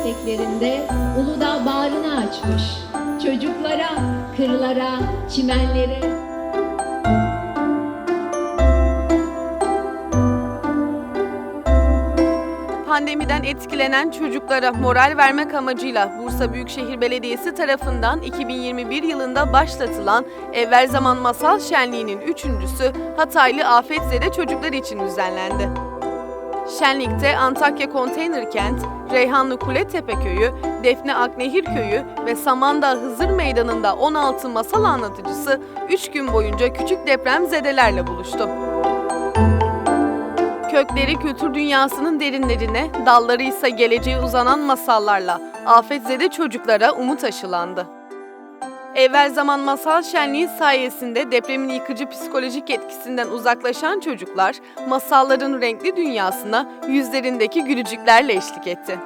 eteklerinde Uludağ bağrını açmış. Çocuklara, kırlara, çimenlere, Pandemiden etkilenen çocuklara moral vermek amacıyla Bursa Büyükşehir Belediyesi tarafından 2021 yılında başlatılan Evvel Zaman Masal Şenliği'nin üçüncüsü Hataylı Afetzede çocuklar için düzenlendi. Şenlikte Antakya Konteyner Kent, Reyhanlı Kuletepe Köyü, Defne Aknehir Köyü ve Samandağ Hızır Meydanı'nda 16 masal anlatıcısı 3 gün boyunca küçük depremzedelerle buluştu. Kökleri kültür dünyasının derinlerine, dalları ise geleceğe uzanan masallarla afetzede çocuklara umut aşılandı. Evvel zaman masal şenliği sayesinde depremin yıkıcı psikolojik etkisinden uzaklaşan çocuklar masalların renkli dünyasına yüzlerindeki gülücüklerle eşlik etti.